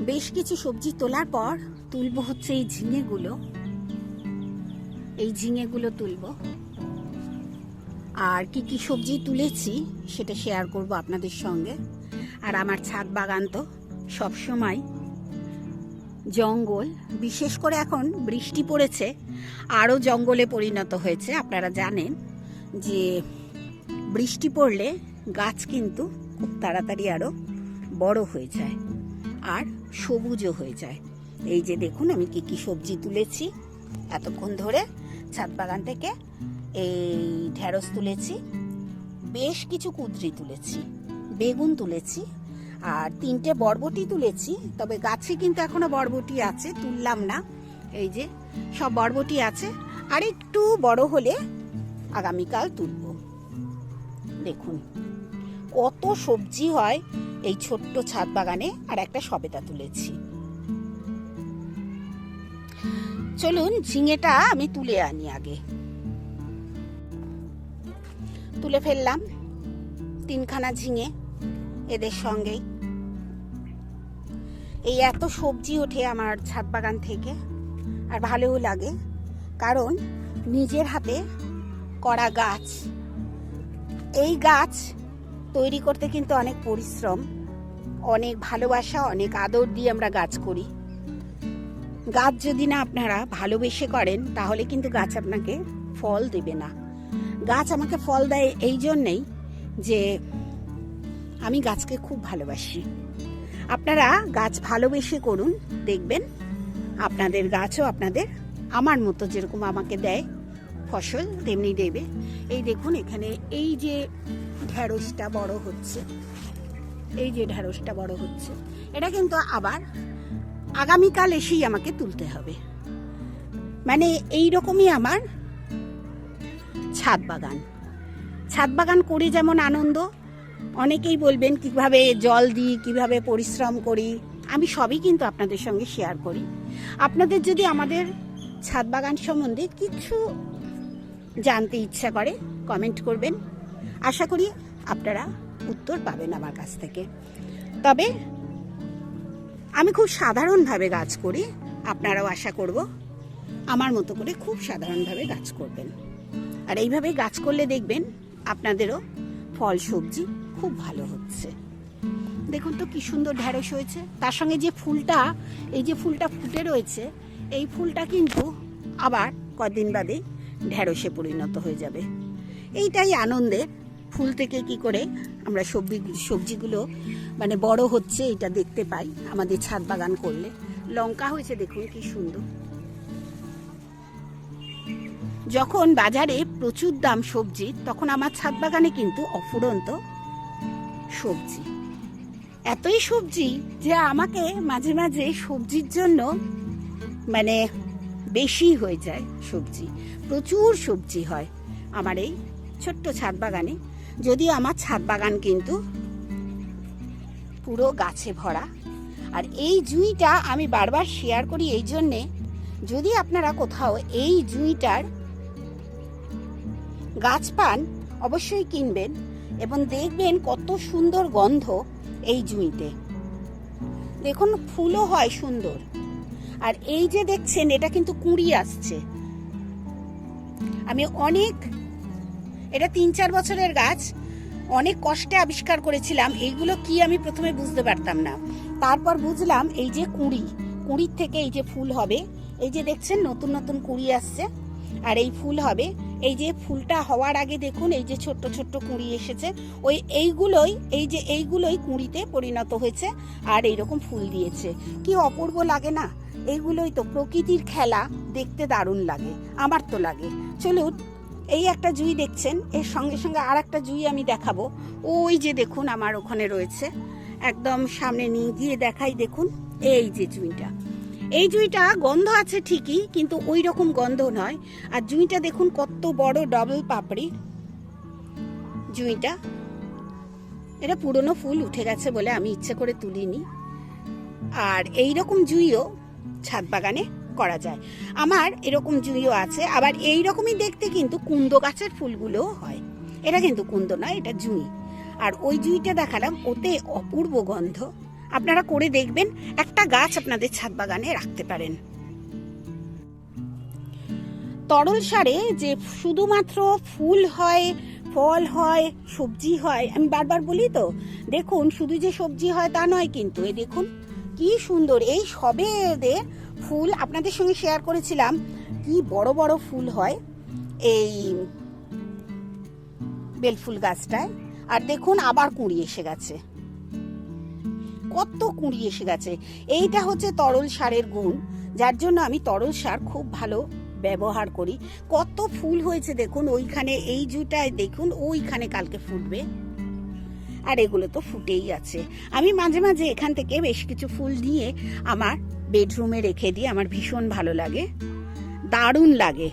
বেশ কিছু সবজি তোলার পর তুলব হচ্ছে এই ঝিঙেগুলো। এই ঝিঙেগুলো তুলব। আর কি কি সবজি তুলেছি সেটা শেয়ার করব আপনাদের সঙ্গে। আর আমার ছাদ বাগান তো সবসময় জঙ্গল, বিশেষ করে এখন বৃষ্টি পড়েছে, আরও জঙ্গলে পরিণত হয়েছে, আপনারা জানেন যে বৃষ্টি পড়লে গাছ কিন্তু খুব তাড়াতাড়ি আরও বড় হয়ে যায়। আর সবুজও হয়ে যায়। এই যে দেখুন, আমি কি কি সবজি তুলেছি। এতক্ষণ ধরে ছাদ বাগান থেকে এই ঢেঁড়স তুলেছি, বেশ কিছু কুদরি তুলেছি, বেগুন তুলেছি, আর তিনটে বরবটি তুলেছি। তবে গাছে কিন্তু এখনও বরবটি আছে, তুললাম না। এই যে সব বরবটি আছে, আর একটু বড় হলে আগামীকাল তুলব। দেখুন, কত সবজি হয় এই ছোট্ট ছাদ বাগানে আর একটা সবেদা তুলেছি। চলুন ঝিঙেটা আমি তুলে আনি আগে। তুলে ফেললাম তিনখানা ঝিঙে এদের সঙ্গেই। এই এত সবজি ওঠে আমার ছাদ বাগান থেকে, আর ভালোও লাগে, কারণ নিজের হাতে করা গাছ, এই গাছ তৈরি করতে কিন্তু অনেক পরিশ্রম, অনেক ভালোবাসা, অনেক আদর দিয়ে আমরা গাছ করি। গাছ যদি না আপনারা ভালোবেসে করেন, তাহলে কিন্তু গাছ আপনাকে ফল দেবে না। গাছ আমাকে ফল দেয় এই জন্যেই যে আমি গাছকে খুব ভালোবাসি। আপনারা গাছ ভালোবেসে করুন, দেখবেন আপনাদের গাছও আপনাদের আমার মতো যেরকম আমাকে দেয়, ফসল তেমনি দেবে। এই দেখুন এখানে এই যে ঢ্যাঁড়সটা বড় হচ্ছে। এই যে ঢ্যাঁড়সটা বড় হচ্ছে। এটা কিন্তু আবার আগামীকাল এসেই আমাকে তুলতে হবে। মানে এই রকমই আমার ছাদ বাগান। ছাদ বাগান করে যেমন আনন্দ, অনেকেই বলবেন কীভাবে জল দিই, কীভাবে পরিশ্রম করি। আমি সবই কিন্তু আপনাদের সঙ্গে শেয়ার করি। আপনাদের যদি আমাদের ছাদ বাগান সম্বন্ধে কিছু জানতে ইচ্ছা করে কমেন্ট করবেন। আশা করি আপনারা উত্তর পাবেন আমার কাছ থেকে। তবে আমি খুব সাধারণভাবে গাছ করি, আপনারাও আশা করব, আমার মতো করে খুব সাধারণভাবে গাছ করবেন। আর এইভাবে গাছ করলে দেখবেন আপনাদেরও ফল, সবজি খুব ভালো হচ্ছে। দেখুন তো কি সুন্দর ঢ্যাঁড়স হয়েছে। তার সঙ্গে যে ফুলটা, এই যে ফুলটা ফুটে রয়েছে, এই ফুলটা কিন্তু আবার কদিন বাদে ঢ্যাঁড়সে পরিণত হয়ে যাবে। এইটাই আনন্দে। ফুল থেকে কি করে আমরা সবজি, সবজিগুলো মানে বড় হচ্ছে এটা দেখতে পাই, আমাদের ছাদ বাগান করলে। লঙ্কা হয়েছে দেখুন কি সুন্দর। যখন বাজারে প্রচুর দাম সবজির তখন আমার ছাদ বাগানে কিন্তু অফুরন্ত সবজি। এতই সবজি যে আমাকে মাঝে মাঝে সবজির জন্য মানে বেশি হয়ে যায় সবজি। প্রচুর সবজি হয় আমার এই ছোট্ট ছাদ বাগানে, যদিও আমার ছাদ বাগান কিন্তু পুরো গাছে ভরা। আর এই জুঁইটা আমি বারবার শেয়ার করি এই জন্যে, যদি আপনারা কোথাও এই জুঁইটার গাছ পান, অবশ্যই কিনবেন এবং দেখবেন কত সুন্দর গন্ধ এই জুঁইতে। দেখুন, ফুলও হয় সুন্দর। আর এই যে দেখছেন, এটা কিন্তু কুঁড়ি আসছে। আমি অনেক এটা তিন চার বছরের গাছ। অনেক কষ্টে আবিষ্কার করেছিলাম। এইগুলো কি আমি প্রথমে বুঝতে পারতাম না। তারপর বুঝলাম এই যে কুঁড়ি, কুঁড়ির থেকে এই যে ফুল হবে, এই যে দেখছেন নতুন নতুন কুঁড়ি আসছে, আর এই ফুল হবে। এই যে ফুলটা হওয়ার আগে দেখুন, এই যে ছোট্ট ছোট্ট কুঁড়ি এসেছে। ওই এইগুলোই, এই যে এইগুলোই কুঁড়িতে পরিণত হয়েছে আর এইরকম ফুল দিয়েছে। কি অপূর্ব লাগে না? এইগুলোই তো প্রকৃতির খেলা। দেখতে দারুণ লাগে। আমার তো লাগে। চলুন এই একটা জুই দেখছেন? এর সঙ্গে সঙ্গে আর একটা জুই আমি দেখাবো। ওই যে দেখুন, আমার ওখানে রয়েছে। একদম সামনে নিয়ে গিয়ে দেখাই দেখুন, এই যে জুইটা। এই জুইটা গন্ধ আছে ঠিকই, কিন্তু ওই রকম গন্ধ নয়। আর জুইটা দেখুন, কত বড় ডবল পাপড়ি। জুইটা। এটা পুরনো ফুল, উঠে গেছে বলে আমি ইচ্ছে করে তুলিনি। আর এই রকম জুইও ছাদ বাগানে করা যায়। আমার এরকম জুঁইও আছে, আবার এই রকমই দেখতে কিন্তু কুন্দ গাছের ফুলগুলোও হয়। এটা কিন্তু কুন্দ নয়, এটা জুঁই আর ওই জুঁইটা দেখালাম, ওতে অপূর্ব গন্ধ। আপনারা করে দেখবেন, একটা গাছ আপনাদের ছাদ বাগানে রাখতে পারেন। তরল সারে যে শুধুমাত্র ফুল হয়, ফল হয়, সবজি হয়, আমি বারবার বলি তো, দেখুন, শুধু যে সবজি হয় তা নয় কিন্তু এই দেখুন, কি সুন্দর, এই সবে এদের ফুল আপনাদের সঙ্গে শেয়ার করেছিলাম। কি বড় বড় ফুল হয় এই বেলফুল গাছটায়। আর দেখুন আবার কুঁড়ি এসে গেছে। কত কুঁড়ি এসে গেছে। এইটা হচ্ছে তরল সারের গুণ, যার জন্য আমি তরল সার খুব ভালো ব্যবহার করি। কত ফুল হয়েছে দেখুন, ওইখানে এই জুটায় দেখুন, ওইখানে কালকে ফুটবে। আর এগুলো তো ফুটেই আছে। আমি মাঝে মাঝে এখান থেকে বেশ কিছু ফুল নিয়ে আমার বেডরুমে রেখে দিই আমার ভীষণ ভালো লাগে। দারুণ লাগে।